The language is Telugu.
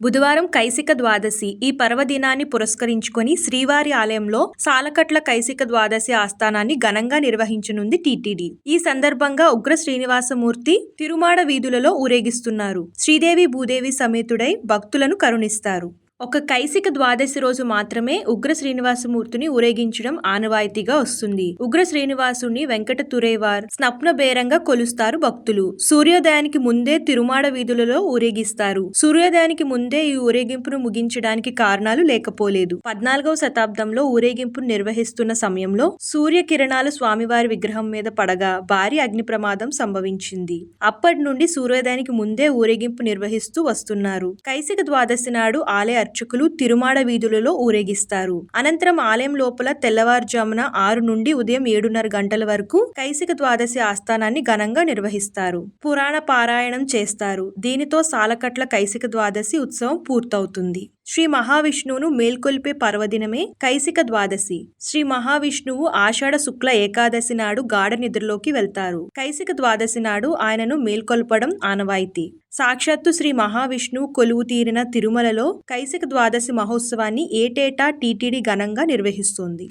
బుధవారం కైసిక ద్వాదశి ఈ పర్వదినాన్ని పురస్కరించుకొని శ్రీవారి ఆలయంలో సాలకట్ల కైసిక ద్వాదశి ఆస్థానాన్ని ఘనంగా నిర్వహించనుంది టీటీడీ. ఈ సందర్భంగా ఉగ్ర శ్రీనివాసమూర్తి తిరుమాడ వీధులలో ఊరేగిస్తున్నారు. శ్రీదేవి భూదేవి సమేతుడై భక్తులను కరుణిస్తారు. ఒక కైసిక ద్వాదశి రోజు మాత్రమే ఉగ్ర శ్రీనివాసమూర్తిని ఊరేగించడం ఆనవాయితీగా వస్తుంది. ఉగ్ర శ్రీనివాసుని వెంకట తురేవార్ స్నప్న బేరంగా కొలుస్తారు భక్తులు. సూర్యోదయానికి ముందే తిరుమాడ వీధులలో ఊరేగిస్తారు. సూర్యోదయానికి ముందే ఈ ఊరేగింపును ముగించడానికి కారణాలు లేకపోలేదు. పద్నాలుగవ శతాబ్దంలో ఊరేగింపును నిర్వహిస్తున్న సమయంలో సూర్యకిరణాలు స్వామివారి విగ్రహం మీద పడగా భారీ అగ్ని ప్రమాదం సంభవించింది. అప్పటి నుండి సూర్యోదయానికి ముందే ఊరేగింపు నిర్వహిస్తూ వస్తున్నారు. కైసిక ద్వాదశి నాడు ఆలయ అర్చకులు తిరుమాడ వీధులలో ఊరేగిస్తారు. అనంతరం ఆలయం లోపల తెల్లవారుజామున ఆరు నుండి ఉదయం ఏడున్నర గంటల వరకు కైసిక ద్వాదశి ఆస్థానాన్ని ఘనంగా నిర్వహిస్తారు. పురాణ పారాయణం చేస్తారు. దీనితో సాలకట్ల కైసిక ద్వాదశి ఉత్సవం పూర్తవుతుంది. శ్రీ మహావిష్ణువును మేల్కొల్పే పర్వదినమే కైసిక ద్వాదశి. శ్రీ మహావిష్ణువు ఆషాఢ శుక్ల ఏకాదశి నాడు గాఢ నిద్రలోకి వెళ్తారు. కైసిక ద్వాదశి నాడు ఆయనను మేల్కొల్పడం ఆనవాయితీ. సాక్షాత్తు శ్రీ మహావిష్ణువు కొలువు తీరిన తిరుమలలో కైసిక ద్వాదశి మహోత్సవాన్ని ఏటేటా టీటీడీ ఘనంగా నిర్వహిస్తోంది.